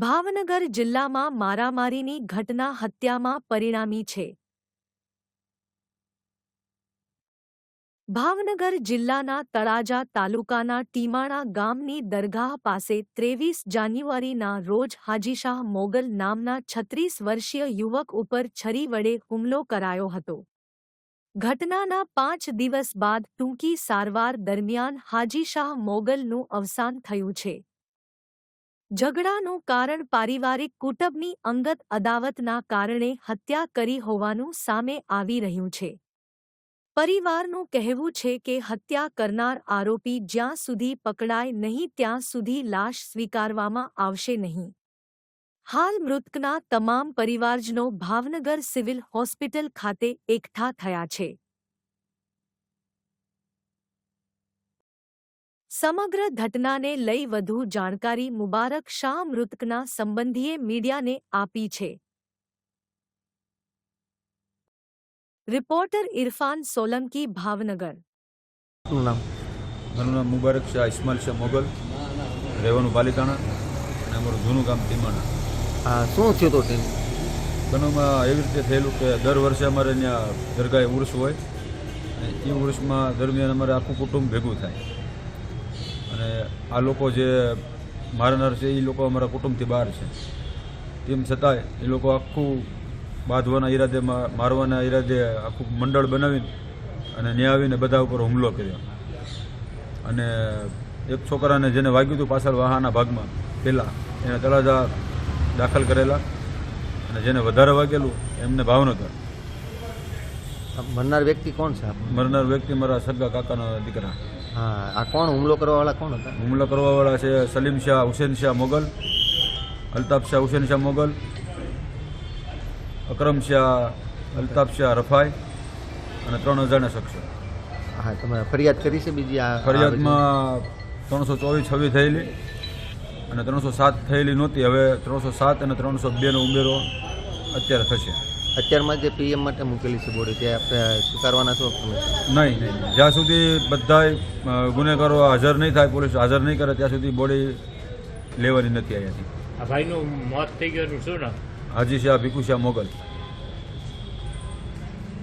ભાવનગર જિલ્લામાં મારામારીની ઘટના હત્યામાં પરિણામી છે. ભાવનગર જિલ્લાના તળાજા તાલુકાના ટીમાણા ગામની દરગાહ પાસે ત્રેવીસ જાન્યુઆરીના રોજ હાજીશાહ મોગલ નામના છત્રીસ વર્ષીય યુવક ઉપર છરી વડે હુમલો કરાયો હતો. ઘટનાના પાંચ દિવસ બાદ ટૂંકી સારવાર દરમિયાન હાજીશાહ મોગલનું અવસાન થયું છે. ઝઘડાનું કારણ પારિવારિક કુટુંબની અંગત અદાવતના કારણે હત્યા કરી હોવાનું સામે આવી રહ્યું છે. પરિવારનું કહેવું છે કે હત્યા કરનાર આરોપી જ્યાં સુધી પકડાય નહીં ત્યાં સુધી લાશ સ્વીકારવામાં આવશે નહીં. હાલ મૃતકના તમામ પરિવારજનો ભાવનગર સિવિલ હોસ્પિટલ ખાતે એકઠા થયા છે. સમગ્ર ઘટનાને લઈ વધુ જાણકારી મુબારક શાહ મૃતકના સંબંધીએ મીડિયાને આપી છે. રિપોર્ટર ઇરફાન સોલંકી ભાવનગર. મારું નામ મુબારક શાહ ઇસ્માલ શાહ મોગલ. રહેવાનું પાલિતાણા અને અમારું જૂનું ગામ ટીમાણા. આ શું થયું હતું તેમ? બનાવમાં એવી રીતે થયેલું કે દર વર્ષે અમારે ત્યાં દરગાહે ઉર્સ હોય અને એ ઉર્સમાં દરમિયાન અમારે આખું કુટુંબ ભેગું થાય. અને આ લોકો જે મારનાર છે એ લોકો અમારા કુટુંબથી બહાર છે. તેમ છતાંય એ લોકો આખું બાંધવાના ઈરાદે મારવાના ઈરાદે આખું મંડળ બનાવીને અને ન્યાવીને બધા ઉપર હુમલો કર્યો. અને એક છોકરાને જેને વાગ્યું હતું પાછળ વાહાના ભાગમાં પહેલાં એને તળાજા દાખલ કરેલા અને જેને વધારે વાગેલું એમને ભાવનગર. આ મરનાર વ્યક્તિ કોણ છે? મરનાર વ્યક્તિ મારા સગા કાકાના દીકરા. હા આ કોણ? હુમલો કરવાવાળા કોણ હતા? હુમલો કરવાવાળા છે સલીમ શાહ હુસેન શાહ મોગલ અલ્તાફ શાહ હુસેન શાહ મોગલ અકરમ શાહ અલ્તાફ શાહ રફાઈ અને ત્રણ અજાણ્યા શખ્સો. હા તમે ફરિયાદ કરી છે બીજી? આ ફરિયાદમાં ત્રણસો ચોવીસ છવ્વીસ થયેલી અને ત્રણસો સાત થયેલી નહોતી. હવે ત્રણસો સાત અને ત્રણસો બેનો ઉમેરો અત્યારે થશે. અત્યારમાં જે પીએમ માટે મૂકેલી છે બોડી તે આપણે સ્વીકારવાના છો તમે? નહીં નહીં. જ્યાં સુધી બધાય ગુનેગારો હાજર નહીં થાય પોલીસ હાજર નહીં કરે ત્યાં સુધી બોડી લેવાની નથી અહીંયાથી આ ભાઈનું મોત થઈ ગયું શું નામ? હાજી શાહ ભીખુ શાહ મોગલ.